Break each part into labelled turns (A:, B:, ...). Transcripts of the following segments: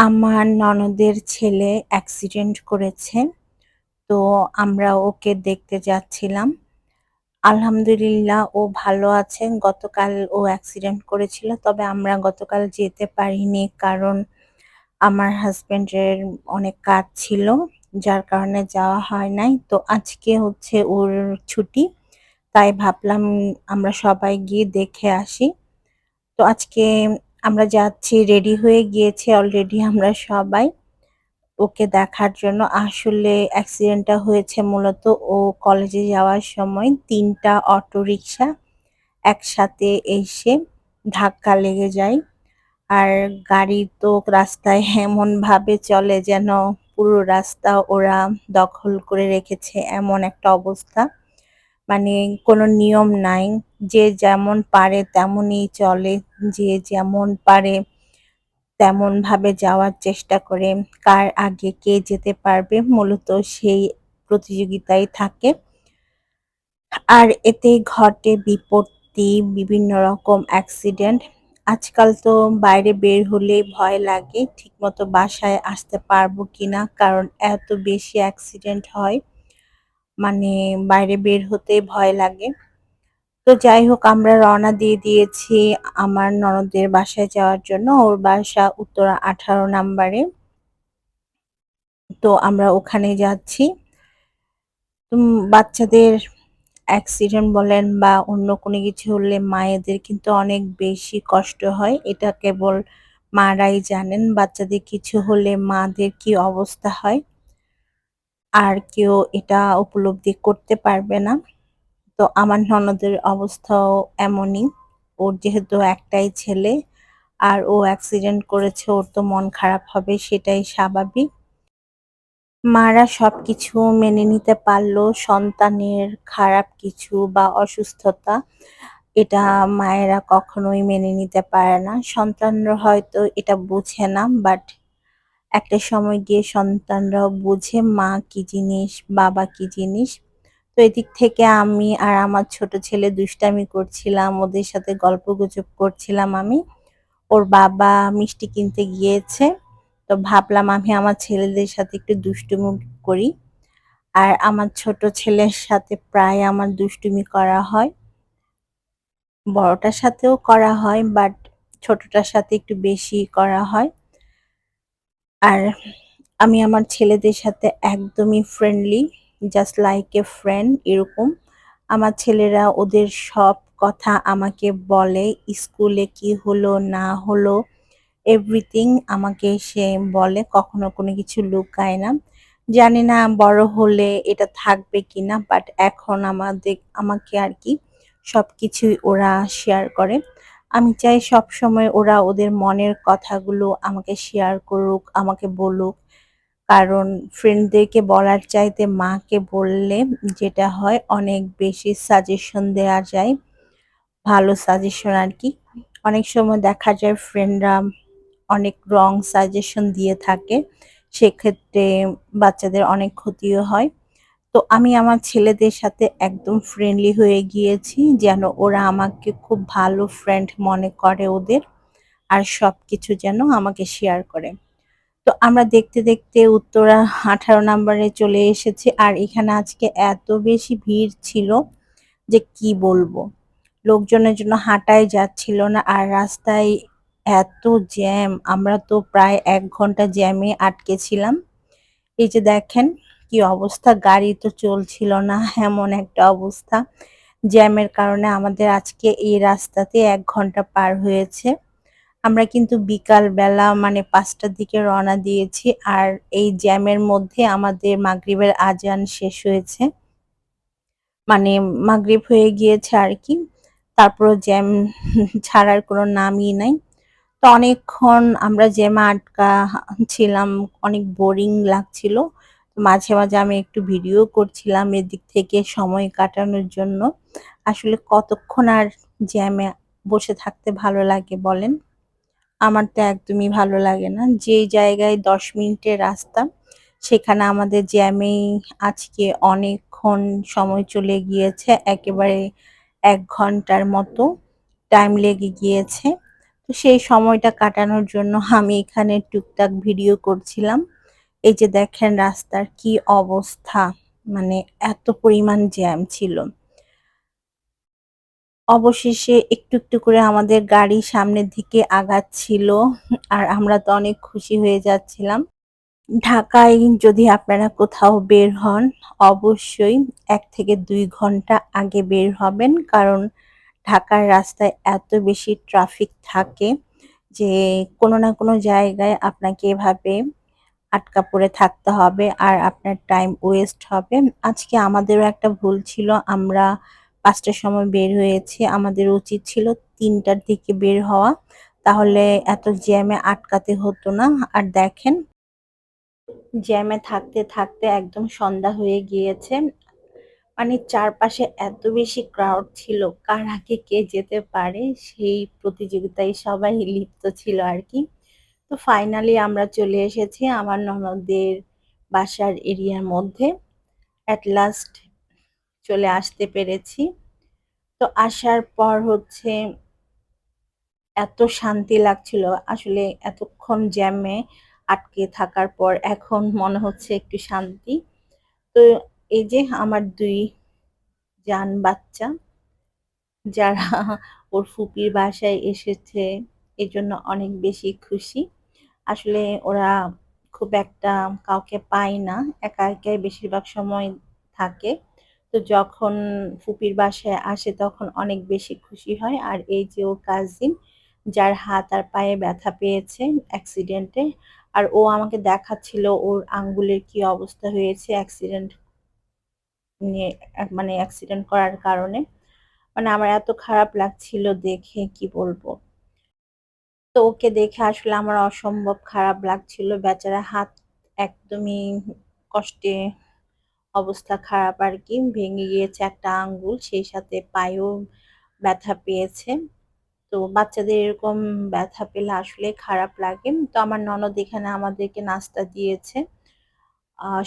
A: আমার ননদের ছেলে অ্যাক্সিডেন্ট করেছে। তো আমরা ওকে দেখতে যাচ্ছিলাম। আলহামদুলিল্লাহ, ও ভালো আছে। গতকাল ও অ্যাক্সিডেন্ট করেছিল। তবে আমরা গতকাল যেতে পারিনি কারণ আমার হাজব্যান্ডের অনেক কাজ ছিল। যার কারণে যাওয়া হয় নাই। তো আজকে হচ্ছে ওর ছুটি। তাই ভাবলাম আমরা সবাই গিয়ে দেখে আসি। তো আজকে আমরা যাচ্ছি রেডি হয়ে গিয়েছি অলরেডি আমরা সবাই ওকে দেখার জন্য। আসলে অ্যাক্সিডেন্টটা হয়েছে মূলত ও কলেজে যাওয়ার সময় ৩ টা অটোরিকশা একসাথে এসে ধাক্কা লেগে যায়। আর গাড়ি তো রাস্তায় এমনভাবে চলে যেন পুরো রাস্তা ওরা দখল করে রেখেছে, এমন একটা অবস্থা। মানে কোনো নিয়ম নাই। যে যেমন পারে তেমনই চলে। যে যেমন পারে তেমনভাবে যাওয়ার চেষ্টা করে। কার আগে কে যেতে পারবে মূলত সেই প্রতিযোগিতায় থাকে। আর এতে ঘটে বিপত্তি, বিভিন্ন রকম অ্যাক্সিডেন্ট। আজকাল তো বাইরে বের হলেই ভয় লাগে ঠিকমতো বাসায় আসতে পারব কিনা কারণ এত বেশি অ্যাক্সিডেন্ট হয়। মানে বাইরে বের হতে ভয় লাগে। তো যাই হোক, আমরা রওনা দিয়ে দিয়েছি আমার ননদের বাসায় যাওয়ার জন্য। ওর বাসা উত্তরা ১৮ নাম্বারে। তো আমরা ওখানে যাচ্ছি। বাচ্চাদের অ্যাক্সিডেন্ট বলেন বা অন্য কোনো কিছু হলে মায়েদের কিন্তু অনেক বেশি কষ্ট হয়। এটা কেবল মা'রাই জানেন বাচ্চাদের কিছু হলে মা'দের কি অবস্থা হয়। আর কেউ এটা উপলব্ধি করতে পারবে না। তো আমার ননদের অবস্থাও এমনই। ওর যেহেতু একটাই ছেলে, আর ও অ্যাক্সিডেন্ট করেছে, ওর তো মন খারাপ হবে, সেটাই স্বাভাবিক। মা'রা সবকিছু মেনে নিতে পারল, সন্তানের খারাপ কিছু বা অসুস্থতা, এটা মায়েরা কখনোই মেনে নিতে পারে না। সন্তানরা হয়তো এটা বুঝে না বাট একটা সময় গিয়ে সন্তানরাও বুঝে মা কি জিনিস, বাবা কি জিনিস। তো এদিক থেকে আমি আর আমার ছোট ছেলে দুষ্টামি করছিলাম। ওদের সাথে গল্পগুজব করছিলাম আমি। ওর বাবা মিষ্টি কিনতে গিয়েছে। তো ভাবলাম আমি আমার ছেলেদের সাথে একটু দুষ্টুমি করি। আর আমার ছোট ছেলের সাথে প্রায় আমার দুষ্টুমি করা হয়। বড়টার সাথেও করা হয় বাট ছোটটার সাথে একটু বেশি করা হয়। আর আমি আমার ছেলেদের সাথে একদমই friendly just like a friend এরকম। আমার ছেলেরা ওদের সব কথা আমাকে বলে। স্কুলে কি হলো, না হলো এভরিথিং আমাকে সে বলে। কখনো কোনো কিছু লুকায় না। জানি না বড় হলে এটা থাকবে কিনা বাট এখন আমাদের, আমাকে আরকি সবকিছুই ওরা শেয়ার করে। আমি চাই সব সময় ওরা ওদের মনের কথাগুলো আমাকে শেয়ার করুক, আমাকে বলুক। কারণ ফ্রেন্ডদেরকে বলার চাইতে মাকে বললে যেটা হয় অনেক বেশি সাজেশন দেয়া যায়। ভালো সাজেশন আর কি অনেক সময় দেখা যায় ফ্রেন্ডরা অনেক রং সাজেশন দিয়ে থাকে। সেক্ষেত্রে বাচ্চাদের অনেক ক্ষতিও হয়। তো আমি আমার ছেলেদের সাথে একদম ফ্রেন্ডলি হয়ে গিয়েছি যেন ওরা আমাকে খুব ভালো ফ্রেন্ড মনে করে ওদের। আর সবকিছু যেন আমাকে শেয়ার করে। তো আমরা দেখতে, দেখতে উত্তরা ১৮ নাম্বারে চলে এসেছি। আর এখানে আজকে এত বেশি ভিড় ছিল যে কি বলব। লোকজনের জন্য হাঁটাই যাচ্ছিল না। আর রাস্তায় এত জ্যাম আমরা তো প্রায় এক ঘণ্টা জ্যামে আটকে ছিলাম। এই যে দেখেন কি অবস্থা গাড়ি তো চলছিল না, এমন একটা অবস্থা। জ্যামের কারণে আমাদের আজকে এই রাস্তাতে এক ঘণ্টা পার হয়েছে। আমরা কিন্তু বিকাল বেলা মানে পাঁচটার দিকে রওনা দিয়েছি। আর এই জ্যামের মধ্যে আমাদের মাগরিবের আজান শেষ হয়েছে। মানে মাগরিব হয়ে গিয়েছে আর কি তারপরও জ্যাম ছাড়ার কোনো নামই নাই। তো অনেকক্ষণ আমরা জ্যামে আটকা ছিলাম। অনেক বোরিং লাগছিল। মাঝে, মাঝে আমি একটু ভিডিও করছিলাম এদিক থেকে সময় কাটানোর জন্য। আসলে কতক্ষণ আর জ্যামে বসে থাকতে ভালো লাগে বলেন? আমার তো একদমই ভালো লাগে না। যেই জায়গায় ১০ মিনিটের রাস্তা সেখানে আমাদের জ্যামেই আজকে অনেকক্ষণ সময় চলে গিয়েছে। একেবারে এক ঘণ্টার মতো টাইম লেগে গিয়েছে। তো সেই সময়টা কাটানোর জন্য আমি এখানে টুকটাক ভিডিও করছিলাম। এই যে দেখেন রাস্তার কি অবস্থা মানে এত পরিমাণ জ্যাম ছিল। অবশেষে একটু, একটু করে আমাদের গাড়ি সামনের দিকে আগাচ্ছিল আর আমরা তো অনেক খুশি হয়ে যাচ্ছিলাম। ঢাকায় যদি আপনারা কোথাও বের হন অবশ্যই এক থেকে দুই ঘণ্টা আগে বের হবেন। কারণ ঢাকার রাস্তায় এত বেশি ট্রাফিক থাকে যে কোনো না কোনো জায়গায় আপনাকে এভাবে আটকা পড়ে থাকতে হবে আর আপনার টাইম ওয়েস্ট হবে। আজকে আমাদেরও একটা ভুল ছিল আমরা পাঁচটার সময় বের হয়েছি। আমাদের উচিত ছিল ৩টার দিকে বের হওয়া। তাহলে এত জ্যামে আটকাতে হতো না। আর দেখেন জ্যামে থাকতে, থাকতে একদম সন্ধ্যা হয়ে গিয়েছে। মানে চারপাশে এত বেশি ক্রাউড ছিল কার আগে কে যেতে পারে সেই প্রতিযোগিতায় সবাই লিপ্ত ছিল আরকি। তো ফাইনালি আমরা চলে এসেছি আমার ননদদের বাসার এরিয়ার মধ্যে। এট লাস্ট চলে আসতে পেরেছি। তো আসার পর হচ্ছে এত শান্তি লাগছিল, আসলে এতক্ষণ জ্যামে আটকে থাকার পর এখন মনে হচ্ছে একটু শান্তি। তো এই যে আমার দুই জান বাচ্চা, যারা ওর ফুপির বাসায় এসেছে এজন্য অনেক বেশি খুশি। আসলে ওরা খুব একটা কাউকে পায় না। একা একাই বেশিরভাগ সময় থাকে। তো যখন ফুপির বাসায় আসে তখন অনেক বেশি খুশি হয়। আর এই যে ওর কাজিন যার হাত আর পায়ে ব্যথা পেয়েছে অ্যাক্সিডেন্টে। আর ও আমাকে দেখাচ্ছিল ওর আঙ্গুলের কি অবস্থা হয়েছে অ্যাক্সিডেন্ট নিয়ে মানে অ্যাক্সিডেন্ট করার কারণে। মানে আমার এত খারাপ লাগছিল দেখে, কি বলব। তো ওকে দেখে আসলে আমার অসম্ভব খারাপ লাগছিল। বেচারা হাত একদমই কষ্টে অবস্থা খারাপ আর কি ভেঙে গিয়েছে একটা আঙ্গুল সেই সাথে পায়েও ব্যথা পেয়েছে। তো বাচ্চাদের এরকম ব্যথা পেলে আসলে খারাপ লাগে। তো আমার ননদ এখানে আমাদেরকে নাস্তা দিয়েছে।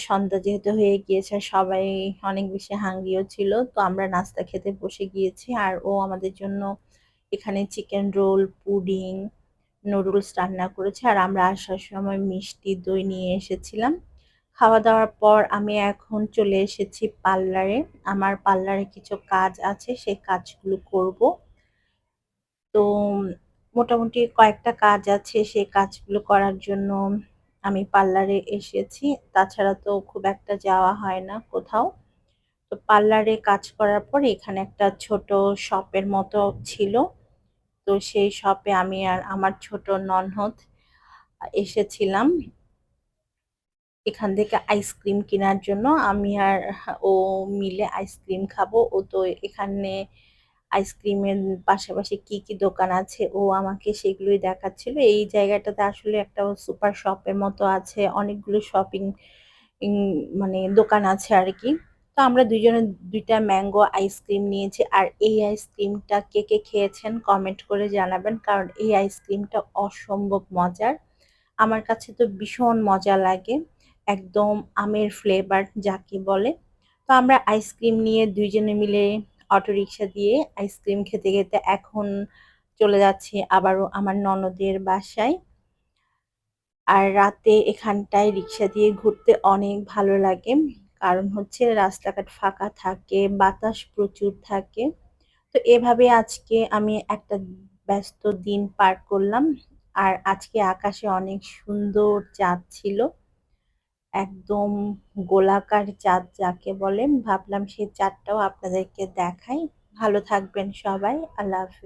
A: সন্ধ্যা যেহেতু হয়ে গিয়েছে সবাই অনেক বেশি হাঙ্গিও ছিল। তো আমরা নাস্তা খেতে বসে গিয়েছি। আর ও আমাদের জন্য এখানে চিকেন রোল, পুডিং, নুডলস রান্না করেছে। আর আমরা আসার সময় মিষ্টি, দই নিয়ে এসেছিলাম। খাওয়া-দাওয়ার পর আমি এখন চলে এসেছি পার্লারে। আমার পার্লারে কিছু কাজ আছে সেই কাজগুলো করব। তো মোটামুটি কয়েকটা কাজ আছে সেই কাজগুলো করার জন্য আমি পার্লারে এসেছি। তাছাড়া তো খুব একটা যাওয়া হয় না কোথাও। তো পার্লারে কাজ করার পর এখানে একটা ছোট শপের মতো ছিল। তো সেই শপে আমি আর আমার ছোট ননহদ এসেছিলাম। এখান থেকে আইসক্রিম কেনার জন্য আমি আর ও মিলে আইসক্রিম খাব। ও তো এখানে আইসক্রিমের পাশাপাশি কি, কি দোকান আছে ও আমাকে সেগুলোই দেখাচ্ছিল। এই জায়গাটাতে আসলে একটা সুপার শপের মতো আছে। অনেকগুলো শপিং মানে দোকান আছে আরকি। তো আমরা দুজনে দুইটা ম্যাঙ্গো আইসক্রিম নিয়েছি। আর এই আইসক্রিমটা কে, কে খেয়েছেন কমেন্ট করে জানাবেন। কারণ এই আইসক্রিমটা অসম্ভব মজার। আমার কাছে তো ভীষণ মজা লাগে। একদম আমের ফ্লেভার যাকে বলে। তো আমরা আইসক্রিম নিয়ে ২ জনে মিলে অটোরিকশা দিয়ে আইসক্রিম খেতে, খেতে এখন চলে যাচ্ছি আবারও আমার ননদের বাসায়। আর রাতে এখানটায় রিক্সা দিয়ে ঘুরতে অনেক ভালো লাগে। কারণ হচ্ছে রাস্তাঘাট ফাঁকা থাকে, বাতাস প্রচুর থাকে। তো এভাবে আজকে আমি একটা ব্যস্ত দিন পার করলাম। আর আজকে আকাশে অনেক সুন্দর চাঁদ ছিল। একদম গোলাকার চাঁদ যাকে বলেন ভাবলাম সেই চাঁদটাও আপনাদেরকে দেখাই। ভালো থাকবেন সবাই। আল্লাহ হাফেজ।